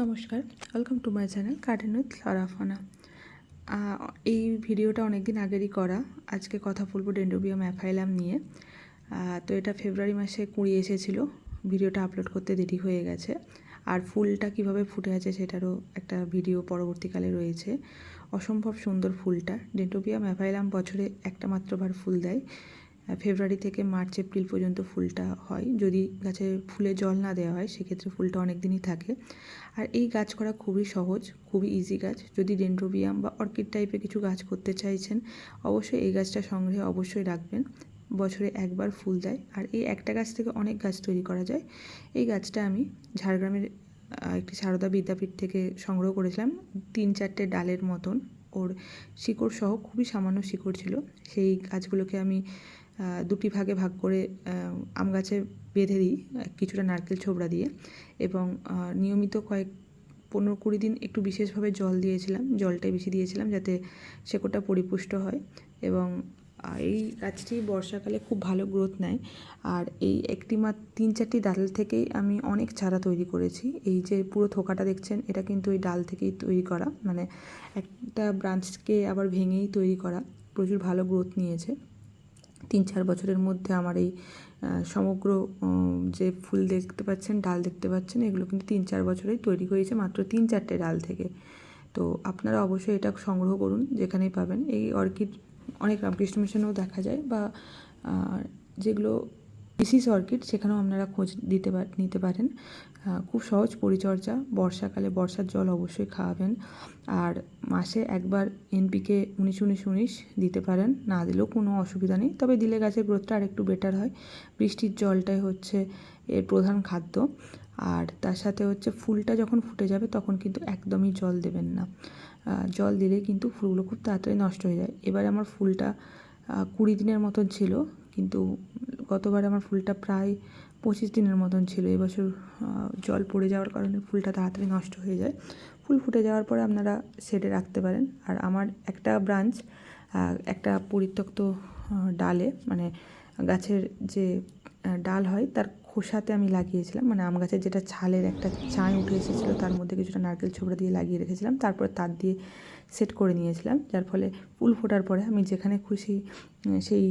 নমস্কার welcome to my channel curtain with লরাফানা এই ভিডিওটা অনেক দিন আগেরই করা, আজকে কথা বলব ডেন্ডোবিয়াম অ্যাফাইলাম নিয়ে। তো এটা ফেব্রুয়ারি মাসে কুড়ি এসেছিল, ভিডিওটা আপলোড করতে দেরি হয়ে গেছে। আর ফুলটা কীভাবে ফুটে আছে সেটারও একটা ভিডিও পরবর্তীকালে রয়েছে। অসম্ভব সুন্দর ফুলটা। ডেন্টোবিয়াম অ্যাফাইলাম বছরে একটা মাত্রবার ফুল দেয়। ফেব্রুয়ারি থেকে মার্চ, এপ্রিল পর্যন্ত ফুলটা হয়। যদি গাছে ফুলে জল না দেওয়া হয়, সেক্ষেত্রে ফুলটা অনেক দিনই থাকে। আর এই গাছ করা খুবই সহজ, খুবই ইজি গাছ। যদি ডেন্ড্রোবিয়াম বা অর্কিড টাইপের কিছু গাছ করতে চাইছেন, অবশ্যই এই গাছটা সংগ্রহে অবশ্যই রাখবেন। বছরে একবার ফুল দেয়। আর এই একটা গাছ থেকে অনেক গাছ তৈরি করা যায়। এই গাছটা আমি ঝাড়গ্রামের একটি সারদা বিদ্যাপীঠ থেকে সংগ্রহ করেছিলাম। তিন চারটে ডালের মতন। ওর শিকড় সহ খুবই সামান্য শিকড় ছিল। সেই গাছগুলোকে আমি দুটি ভাগে ভাগ করে আম গাছে বেঁধে দিই, কিছুটা নারকেল ছোবড়া দিয়ে। এবং নিয়মিত কয়েক পনেরো কুড়ি দিন একটু বিশেষভাবে জল দিয়েছিলাম, জলটাই বেশি দিয়েছিলাম যাতে শেকড়টা পরিপুষ্ট হয়। এবং এই গাছটি বর্ষাকালে খুব ভালো গ্রোথ নেয়। আর এই একটি মা তিন চারটি ডাল থেকেই আমি অনেক চারা তৈরি করেছি। এই যে পুরো থোকাটা দেখছেন, এটা কিন্তু এই ডাল থেকেই তৈরি করা। মানে একটা ব্রাঞ্চকে আবার ভেঙেই তৈরি করা। প্রচুর ভালো গ্রোথ নিয়েছে। তিন চার বছরের মধ্যে আমার এই সমগ্র যে ফুল দেখতে পাচ্ছেন, ডাল দেখতে পাচ্ছেন, এগুলো কিন্তু তিন চার বছরেই তৈরি হয়েছে, মাত্র তিন চারটে ডাল থেকে। তো আপনারা অবশ্যই এটা সংগ্রহ করুন, যেখানেই পাবেন। এই অর্কিড অনেক রামকৃষ্ণ মিশনেও দেখা যায় বা যেগুলো পিসিস অর্কিড সেখানেও আপনারা খোঁজ দিতে নিতে পারেন। খুব সহজ পরিচর্যা। বর্ষাকালে বর্ষার জল অবশ্যই খাওয়াবেন। আর মাসে একবার এনপিকে উনিশ উনিশ উনিশ দিতে পারেন। না দিলেও কোনো অসুবিধা নেই। তবে দিলে গাছের গ্রোথটা আর একটু বেটার হয়। বৃষ্টির জলটাই হচ্ছে এর প্রধান খাদ্য। আর তার সাথে হচ্ছে ফুলটা যখন ফুটে যাবে তখন কিন্তু একদমই জল দেবেন না। জল দিলে কিন্তু ফুলগুলো খুব তাড়াতাড়ি নষ্ট হয়ে যায়। এবারে আমার ফুলটা কুড়ি দিনের মতন ছিল। কিন্তু গতবার আমার ফুলটা প্রায় পঁচিশ দিনের মতন ছিল। এবছর জল পড়ে যাওয়ার কারণে ফুলটা তাড়াতাড়ি নষ্ট হয়ে যায়। ফুল ফুটে যাওয়ার পরে আপনারা শেডে রাখতে পারেন। আর আমার একটা ব্রাঞ্চ একটা পরিত্যক্ত ডালে মানে গাছের যে ডাল হয়, তার খোসাতে আমি লাগিয়েছিলাম। মানে আম গাছের যেটা ছালের একটা চাঁই উঠে এসেছিল, তার মধ্যে কিছুটা নারকেল ছোবড়া দিয়ে লাগিয়ে রেখেছিলাম। তারপরে তার দিয়ে সেট করে নিয়েছিলাম। যার ফলে ফুল ফোটার পরে আমি যেখানে খুশি সেই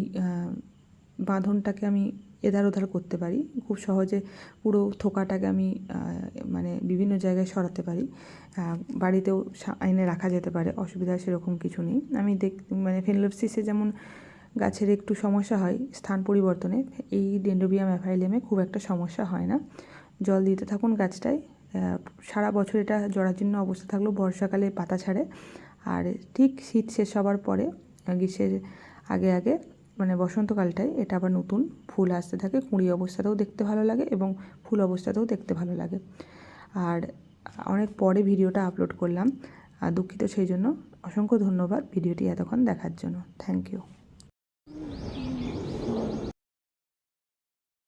বাঁধনটাকে আমি এধার ওধার করতে পারি। খুব সহজে পুরো থোকাটাকে আমি মানে বিভিন্ন জায়গায় সরাতে পারি। বাড়িতেও এনে রাখা যেতে পারে, অসুবিধা সেরকম কিছু নেই। আমি দেখ মানে ফেনলোপসিসে যেমন গাছের একটু সমস্যা হয় স্থান পরিবর্তনে, এই ডেন্ডোবিয়াম অ্যাফাইলেমে খুব একটা সমস্যা হয় না। জল দিতে থাকুন গাছটায় সারা বছর এটা জরাজীর্ণ অবস্থা থাকলেও বর্ষাকালে পাতা ছাড়ে। আর ঠিক শীত শেষ হওয়ার পরে, গ্রীষ্মের আগে আগে মানে বসন্তকালটায় এটা আবার নতুন ফুল আসতে থাকে, কুঁড়ি অবস্থাতেও দেখতে ভালো লাগে এবং ফুল অবস্থাতেও দেখতে ভালো লাগে। আর অনেক পরে ভিডিওটা আপলোড করলাম, আর দুঃখিত সেই জন্য। অসংখ্য ধন্যবাদ ভিডিওটি এতক্ষণ দেখার জন্য। Thank you.